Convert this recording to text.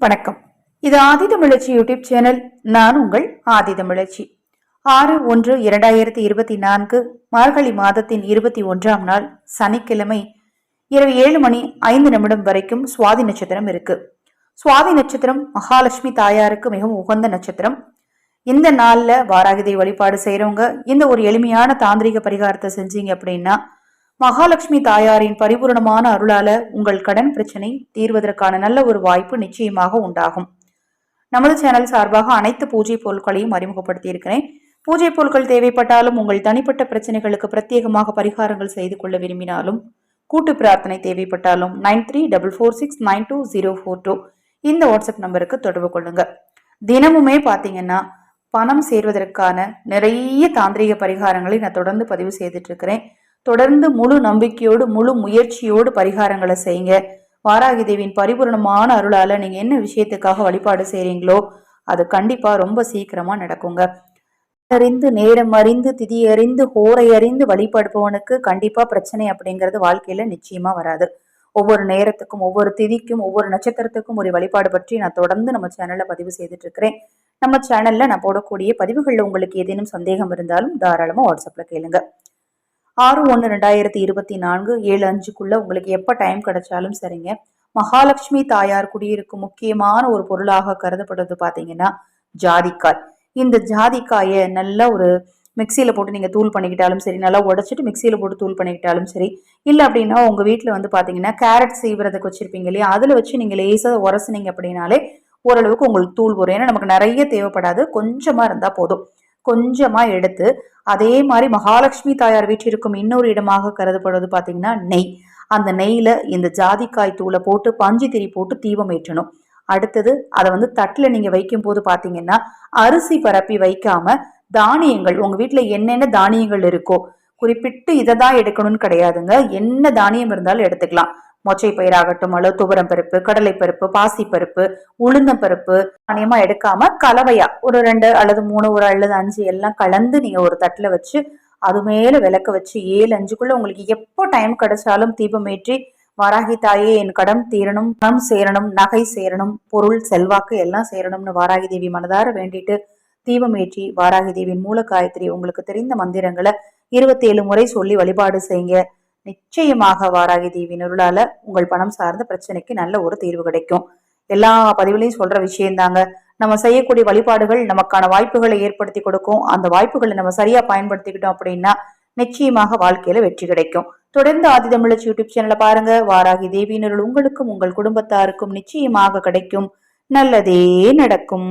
வணக்கம். இது ஆதிதமிழச்சி YouTube channel. நான் உங்கள் ஆதிதமிழச்சி ஆறு ஒன்று இரண்டாயிரத்தி இருபத்தி நான்கு மார்கழி மாதத்தின் இருபத்தி ஒன்றாம் நாள் சனிக்கிழமை இரவு ஏழு மணி ஐந்து நிமிடம் வரைக்கும் சுவாதி நட்சத்திரம் இருக்கு. சுவாதி நட்சத்திரம் மகாலட்சுமி தாயாருக்கு மிகவும் உகந்த நட்சத்திரம். இந்த நாளில் வாராகிதை வழிபாடு செய்கிறவங்க இந்த ஒரு எளிமையான தாந்திரிக பரிகாரத்தை செஞ்சீங்க அப்படின்னா மகாலட்சுமி தாயாரின் பரிபூரணமான அருளால உங்கள் கடன் பிரச்சனை தீர்வதற்கான நல்ல ஒரு வாய்ப்பு நிச்சயமாக உண்டாகும். நமது சேனல் சார்பாக அனைத்து பூஜை பொருட்களையும் அறிமுகப்படுத்தி இருக்கிறேன் பூஜை பொருட்கள் தேவைப்பட்டாலும் உங்கள் தனிப்பட்ட பிரச்சனைகளுக்கு பிரத்யேகமாக பரிகாரங்கள் செய்து கொள்ள விரும்பினாலும் கூட்டு பிரார்த்தனை தேவைப்பட்டாலும் nine three double four six nine two zero four two இந்த வாட்ஸ்அப் நம்பருக்கு தொடர்பு கொள்ளுங்க. தினமுமே பார்த்தீங்கன்னா பணம் சேர்வதற்கான நிறைய தாந்திரிக பரிகாரங்களை நான் தொடர்ந்து பதிவு செய்துட்டு இருக்கிறேன். தொடர்ந்து முழு நம்பிக்கையோடு முழு முயற்சியோடு பரிகாரங்களை செய்யுங்க. வாராகி தேவியின் பரிபூர்ணமான அருளால் நீங்கள் என்ன விஷயத்துக்காக வழிபாடு செய்கிறீங்களோ அது கண்டிப்பாக ரொம்ப சீக்கிரமாக நடக்குங்க. அறிந்து நேரம் அறிந்து திதி அறிந்து ஹோரை அறிந்து வழிபடுபவனுக்கு கண்டிப்பாக பிரச்சனை அப்படிங்கிறது வாழ்க்கையில் நிச்சயமாக வராது. ஒவ்வொரு நேரத்துக்கும் ஒவ்வொரு திதிக்கும் ஒவ்வொரு நட்சத்திரத்துக்கும் ஒரு வழிபாடு பற்றி நான் தொடர்ந்து நம்ம சேனலில் பதிவு செய்துட்டு இருக்கிறேன் நம்ம சேனலில் நான் போடக்கூடிய பதிவுகளில் உங்களுக்கு ஏதேனும் சந்தேகம் இருந்தாலும் தாராளமாக வாட்ஸ்அப்பில் கேளுங்க. ஆறு ஒன்று ரெண்டாயிரத்தி இருபத்தி நான்கு ஏழு அஞ்சுக்குள்ள உங்களுக்கு எப்போ டைம் கிடைச்சாலும் சரிங்க. மகாலட்சுமி தாயார் குடியிருக்கும் முக்கியமான ஒரு பொருளாக கருதப்படுறது பார்த்தீங்கன்னா ஜாதிக்காய். இந்த ஜாதிக்காயை நல்லா ஒரு மிக்சியில் போட்டு நீங்கள் தூள் பண்ணிக்கிட்டாலும் சரி நல்லா உடச்சிட்டு மிக்சியில் போட்டு தூள் பண்ணிக்கிட்டாலும் சரி இல்லை அப்படின்னா உங்கள் வீட்டில் வந்து பார்த்தீங்கன்னா கேரட் செய்வதுக்கு வச்சுருப்பீங்க இல்லையா அதில் வச்சு நீங்கள் லேசாக உரசினீங்க அப்படின்னாலே ஓரளவுக்கு உங்களுக்கு தூள் வரும். ஏன்னா நமக்கு நிறைய தேவைப்படாது கொஞ்சமாக இருந்தால் போதும். கொஞ்சமாக எடுத்து அதே மாதிரி மகாலட்சுமி தாயார் வீட்டிற்கும் இன்னொரு இடமாக கருதப்படுவது பார்த்தீங்கன்னா நெய். அந்த நெய்யில் இந்த ஜாதிக்காய் தூளை போட்டு பஞ்சு திரி போட்டு தீபம் ஏற்றணும். அடுத்தது அதை வந்து தட்டில் நீங்கள் வைக்கும் போது பார்த்தீங்கன்னா அரிசி பரப்பி வைக்காம தானியங்கள் உங்கள் வீட்டில் என்னென்ன தானியங்கள் இருக்கோ குறிப்பிட்டு இதை தான் எடுக்கணும்னு கிடையாதுங்க. என்ன தானியம் இருந்தாலும் எடுத்துக்கலாம். மொச்சை பயிராகட்டும் அல்லது துவரம் பருப்பு கடலை பருப்பு பாசி பருப்பு உளுந்தம் பருப்பு தானியமா எடுக்காம கலவையா ஒரு ரெண்டு அல்லது மூணு ஒரு அல்லது அஞ்சு எல்லாம் கலந்து நீங்க ஒரு தட்டுல வச்சு அது மேல விளக்க வச்சு ஏழு அஞ்சுக்குள்ள உங்களுக்கு எப்போ டைம் கிடைச்சாலும் தீபம் ஏற்றி வாராகி தாயே என் கடன் தீரணும் பணம் சேரணும் நகை சேரணும் பொருள் செல்வாக்கு எல்லாம் சேரணும்னு வாராகி தேவி மனதார வேண்டிட்டு தீபம் ஏற்றி வாராகி தேவியின் மூல காயத்ரி உங்களுக்கு தெரிந்த மந்திரங்களை இருபத்தி ஏழு முறை சொல்லி வழிபாடு செய்யுங்க. நிச்சயமாக வாராகி தேவியின் அருளால உங்கள் பணம் சார்ந்த பிரச்சனைக்கு நல்ல ஒரு தீர்வு கிடைக்கும். எல்லா பதிவுலையும் சொல்ற விஷயம்தாங்க நம்ம செய்யக்கூடிய வழிபாடுகள் நமக்கான வாய்ப்புகளை ஏற்படுத்தி கொடுக்கும். அந்த வாய்ப்புகளை நம்ம சரியா பயன்படுத்திக்கிட்டோம் அப்படின்னா நிச்சயமாக வாழ்க்கையில வெற்றி கிடைக்கும். தொடர்ந்து ஆதிதமிழச்சி யூடியூப் சேனலை பாருங்க. வாராகி தேவியினருள் உங்களுக்கும் உங்கள் குடும்பத்தாருக்கும் நிச்சயமாக கிடைக்கும். நல்லதே நடக்கும்.